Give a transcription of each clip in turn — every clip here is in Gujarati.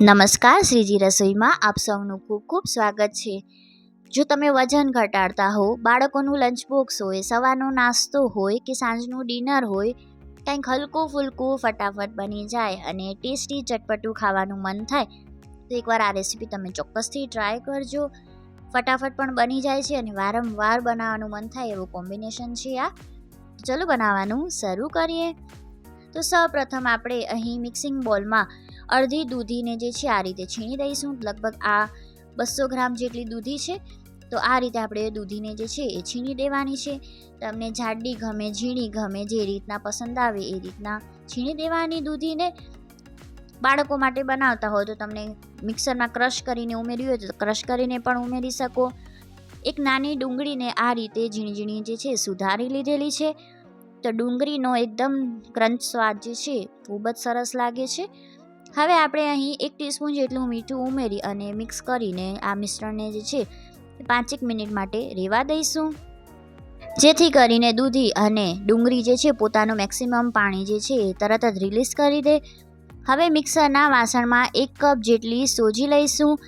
નમસ્કાર, શ્રીજી રસોઈમાં આપ સૌનું ખૂબ ખૂબ સ્વાગત છે. જો તમે વજન ઘટાડતા હો, બાળકોનું લંચ બોક્સ હોય, સવારનો નાસ્તો હોય કે સાંજનું ડિનર હોય, કંઈક હલકું ફૂલકું ફટાફટ બની જાય અને ટેસ્ટી ચટપટું ખાવાનું મન થાય, તો એકવાર આ રેસીપી તમે ચોક્કસથી ટ્રાય કરજો. ફટાફટ પણ બની જાય છે અને વારંવાર બનાવવાનું મન થાય એવું કોમ્બિનેશન છે આ. ચલો બનાવવાનું શરૂ કરીએ. તો સૌપ્રથમ આપણે અહીં મિક્સિંગ બોલમાં અડધી દૂધીને જે છે આ રીતે છીણી દઈશું. લગભગ આ બસો ગ્રામ જેટલી દૂધી છે, તો આ રીતે આપણે દૂધીને જે છે એ છીણી દેવાની છે. તમને જાડી ગમે, ઝીણી ગમે, જે રીતના પસંદ આવે એ રીતના છીણી દેવાની દૂધીને બાળકો માટે બનાવતા હોય તો તમને મિક્સરમાં ક્રશ કરીને ઉમેર્યું હોય તો ક્રશ કરીને પણ ઉમેરી શકો. એક નાની ડુંગળીને આ રીતે ઝીણી ઝીણી જે છે સુધારી લીધેલી છે. તો ડુંગળીનો એકદમ ક્રંચ સ્વાદ જે છે, ખૂબ જ સરસ લાગે છે. હવે આપણે અહીં એક ટીસ્પૂન જેટલું મીઠું ઉમેરી અને મિક્સ કરીને આ મિશ્રણને જે છે, પાંચેક મિનિટ માટે રેવા દઈશું. જેથી કરીને દૂધી અને ડુંગળી જે છે, પોતાનું મેક્સિમમ પાણી જે છે, એ તરત જ રિલીઝ કરી દે. હવે મિક્સરના વાસણમાં એક કપ જેટલી સોજી લઈશું.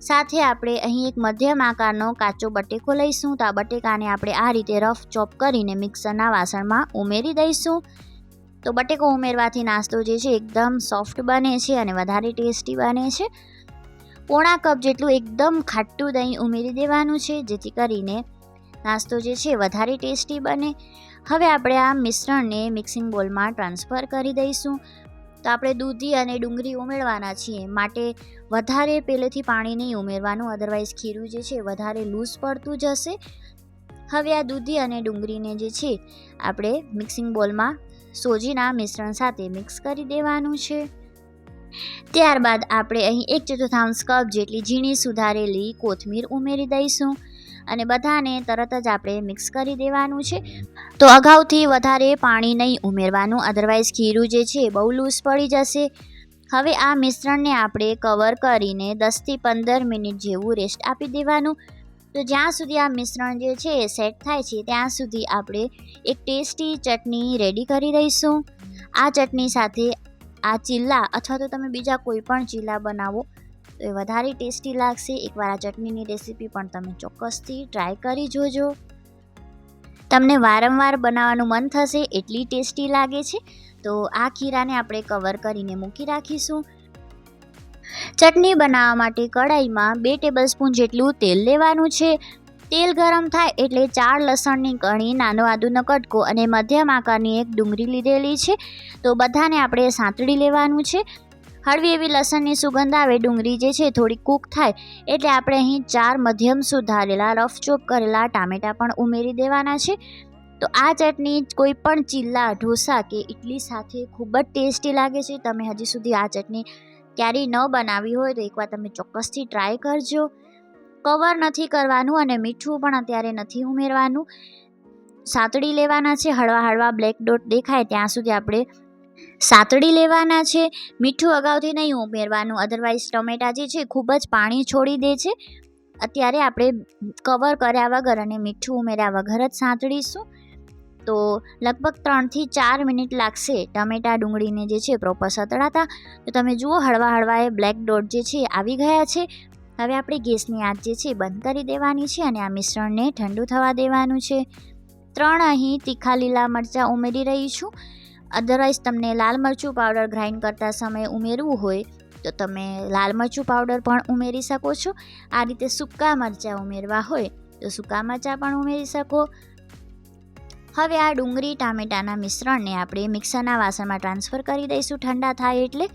સાથે આપણે અહીં એક મધ્યમ આકારનો કાચો બટેકો લઈશું. તો આ બટેકાને આપણે આ રીતે રફ ચોપ કરીને મિક્સરના વાસણમાં ઉમેરી દઈશું. તો બટેકો ઉમેરવાથી નાસ્તો જે છે એકદમ સોફ્ટ બને છે અને વધારે ટેસ્ટી બને છે. પોણા કપ જેટલું એકદમ ખાટું દહીં ઉમેરી દેવાનું છે, જેથી કરીને નાસ્તો જે છે વધારે ટેસ્ટી બને. હવે આપણે આ મિશ્રણને મિક્સિંગ બોલમાં ટ્રાન્સફર કરી દઈશું. તો આપણે દૂધી અને ડુંગળી ઉમેરવાના છીએ. માટે વધારે પહેલેથી પાણી નહીં ઉમેરવાનું અદરવાઇઝ ખીરું જે છે વધારે લૂઝ પડતું જશે હવે આ દૂધી અને ડુંગળીને જે છે, આપણે મિક્સિંગ બોલમાં સોજીના મિશ્રણ સાથે મિક્સ કરી દેવાનું છે. ત્યારબાદ આપણે અહીં એક ચતુર્થાંશ કપ જેટલી ઝીણી સુધારેલી કોથમીર ઉમેરી દઈશું. અને બધાને તરત જ આપણે મિક્સ કરી દેવાનું છે. તો અગાઉથી વધારે પાણી નહીં ઉમેરવાનું અધરવાઇઝ ખીરું જે છે બહુ લૂઝ પડી જશે. હવે આ મિશ્રણને આપણે કવર કરીને દસથી પંદર મિનિટ જેવું રેસ્ટ આપી દેવાનું. તો જ્યાં સુધી આ મિશ્રણ જે છે એ સેટ થાય છે, ત્યાં સુધી આપણે એક ટેસ્ટી ચટણી રેડી કરી દઈશું. આ ચટણી સાથે આ ચીલા અથવા તો તમે બીજા કોઈ પણ ચીલા બનાવો એ વધારે ટેસ્ટી લાગશે. એકવાર આ ચટણીની રેસીપી પણ તમે ચોક્કસથી ટ્રાય કરી જોજો. તમને વારંવાર બનાવવાનું મન થશે એટલી ટેસ્ટી લાગે છે. તો આ ખીરાને આપણે કવર કરીને મૂકી રાખીશું. ચટણી બનાવવા માટે કઢાઈમાં બે ટેબલસ્પૂન જેટલું તેલ લેવાનું છે. તેલ ગરમ થાય એટલે ચાર લસણની કણી, નાનો આદુનો કટકો અને મધ્યમ આકારની એક ડુંગળી લીધેલી છે. તો બધાને આપણે સાંતળી લેવાનું છે. હળવી એવી લસણની સુગંધ આવે, ડુંગળી જે છે થોડી કૂક થાય, એટલે આપણે અહીં ચાર મધ્યમ સુધારેલા રફ ચોપ કરેલા ટામેટાં પણ ઉમેરી દેવાના છે. તો આ ચટણી કોઈ પણ ચીલા ઢોસા કે ઇડલી સાથે ખૂબ જ ટેસ્ટી લાગે છે. તમે હજી સુધી આ ચટણી ક્યારેય ન બનાવી હોય તો એકવાર તમે ચોક્કસથી ટ્રાય કરજો. કવર નથી કરવાનું અને મીઠું પણ અત્યારે નથી ઉમેરવાનું. સાતડી લેવાના છે. હળવા હળવા બ્લેક ડોટ દેખાય, ત્યાં સુધી આપણે સાતડી લેવાના છે. મીઠું અગાઉથી નહીં ઉમેરવાનું અધરવાઇઝ ટમેટા જે છે ખૂબ જ પાણી છોડી દે છે. અત્યારે આપણે કવર કર્યા વગર અને મીઠું ઉમેર્યા વગર જ સાંતળીશું તો લગભગ ત્રણથી ચાર મિનિટ લાગશે ટમેટા ડુંગળીને જે છે પ્રોપર સતળાતા. તો તમે જુઓ, હળવા હળવા એ બ્લેક ડોટ જે છે આવી ગયા છે. હવે આપણે ગેસની આંચ જે છે બંધ કરી દેવાની છે અને આ મિશ્રણને ઠંડુ થવા દેવાનું છે. ત્રણ અહીં તીખા લીલા મરચાં ઉમેરી રહી છું. અધરવાઇઝ તમને લાલ મરચું પાવડર ગ્રાઇન્ડ કરતા સમયે ઉમેરવું હોય, તો તમે લાલ મરચું પાવડર પણ ઉમેરી શકો છો. આ રીતે સૂકા મરચાં ઉમેરવા હોય, તો સૂકા મરચાં પણ ઉમેરી શકો. હવે આ ડુંગળી ટામેટાના મિશ્રણને આપણે મિક્સરના વાસણમાં ટ્રાન્સફર કરી દઈશું ઠંડા થાય એટલે.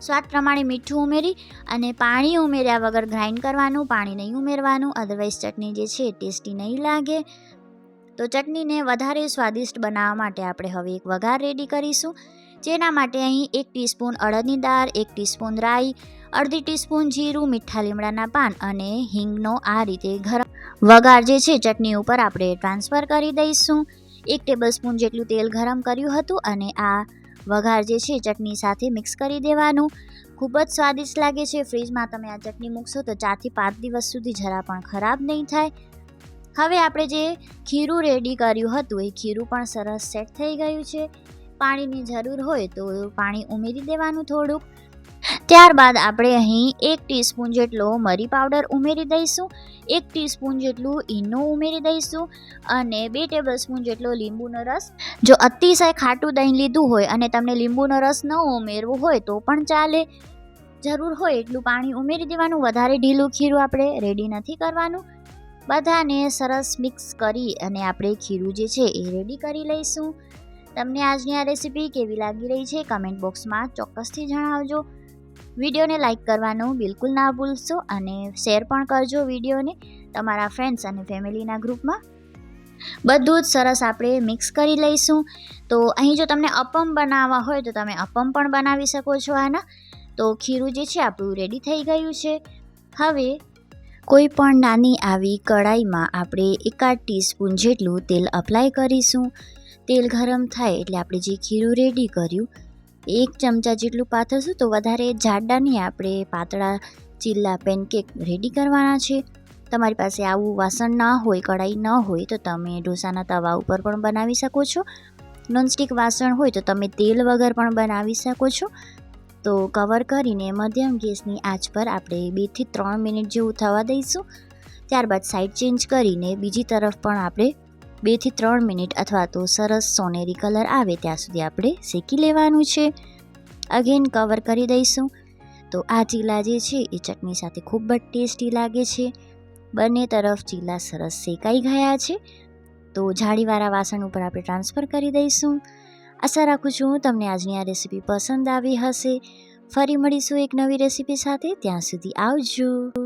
સ્વાદ પ્રમાણે મીઠું ઉમેરી અને પાણી ઉમેર્યા વગર ગ્રાઇન્ડ કરવાનું, પાણી નહીં ઉમેરવાનું અદરવાઇઝ ચટણી જે છે ટેસ્ટી નહીં લાગે. તો ચટણીને વધારે સ્વાદિષ્ટ બનાવવા માટે આપણે હવે એક વઘાર રેડી કરીશું. જેના માટે અહીં એક ટીસ્પૂન અડદની દાળ, એક ટીસ્પૂન રાઈ, અડધી ટીસ્પૂન જીરું, મીઠા લીમડાના પાન અને હિંગનો આ રીતે ગરમ વઘાર જે છે ચટણી ઉપર આપણે ટ્રાન્સફર કરી દઈશું. એક ટેબલ સ્પૂન જેટલું તેલ ગરમ કર્યું હતું અને આ વઘાર જે છે ચટણી સાથે મિક્સ કરી દેવાનું. ખૂબ જ સ્વાદિષ્ટ લાગે છે. ફ્રીજમાં તમે આ ચટણી મૂકશો તો ચારથી પાંચ દિવસ સુધી જરા પણ ખરાબ નહીં થાય. હવે આપણે જે ખીરું રેડી કર્યું હતું, એ ખીરું પણ સરસ સેટ થઈ ગયું છે. પાણીની જરૂર હોય તો પાણી ઉમેરી દેવાનું થોડુંક. ત્યારબાદ આપણે અહીં એક ટીસ્પૂન જેટલો મરી પાવડર ઉમેરી દઈશું, એક ટીસ્પૂન જેટલું ઈનો ઉમેરી દઈશું અને બે ટેબલ સ્પૂન જેટલો લીંબુનો રસ. જો અતિશય ખાટું દહીં લીધું હોય અને તમને લીંબુનો રસ ન ઉમેરવો હોય તો પણ ચાલે. જરૂર હોય એટલું પાણી ઉમેરી દેવાનું, વધારે ઢીલું ખીરું આપણે રેડી નથી કરવાનું. બધાને સરસ મિક્સ કરી અને આપણે ખીરું જે છે એ રેડી કરી લઈશું. તમને આજની આ રેસીપી કેવી લાગી રહી છે કમેન્ટ બોક્સમાં ચોક્કસથી જણાવજો. વિડીયોને લાઇક કરવાનું બિલકુલ ના ભૂલશો અને શેર પણ કરજો વિડીયોને તમારા ફ્રેન્ડ્સ અને ફેમિલીના ગ્રુપમાં બધું જ સરસ આપણે મિક્સ કરી લઈશું. તો અહીં જો તમને અપમ બનાવવા હોય તો તમે અપમ પણ બનાવી શકો છો આના. તો ખીરું જે છે આપણું રેડી થઈ ગયું છે. હવે કોઈ પણ નાની આવી કડાઈમાં આપણે એકાદ ટીસ્પૂન જેટલું તેલ અપ્લાય કરીશું. તેલ ગરમ થાય એટલે આપણે જે ખીરું રેડી કર્યું, એક ચમચા જેટલું પાથરશું તો વધારે જાડા નહીં, આપણે પાતળા ચીલા પેનકેક રેડી કરવાના છે. તમારી પાસે આવું વાસણ ના હોય, કઢાઈ ન હોય તો તમે ઢોસાના તવા ઉપર પણ બનાવી શકો છો. નોનસ્ટિક વાસણ હોય તો તમે તેલ વગર પણ બનાવી શકો છો. તો કવર કરીને મધ્યમ ગેસની આંચ પર આપણે બેથી ત્રણ મિનિટ જેવું થવા દઈશું. ત્યારબાદ સાઈડ ચેન્જ કરીને બીજી તરફ પણ આપણે બેથી ત્રણ મિનિટ અથવા તો સરસ સોનેરી કલર આવે ત્યાં સુધી આપણે શેકી લેવાનું છે. અગેન કવર કરી દઈશું. તો આ ચીલા જે છે એ ચટણી સાથે ખૂબ જ ટેસ્ટી લાગે છે. બંને તરફ ચીલા સરસ શેકાઈ ગયા છે. તો જાળીવાળા વાસણ ઉપર આપણે ટ્રાન્સફર કરી દઈશું. આશા રાખું છું તમને આજની આ રેસીપી પસંદ આવી હશે. ફરી મળીશું એક નવી રેસીપી સાથે. ત્યાં સુધી આવજો.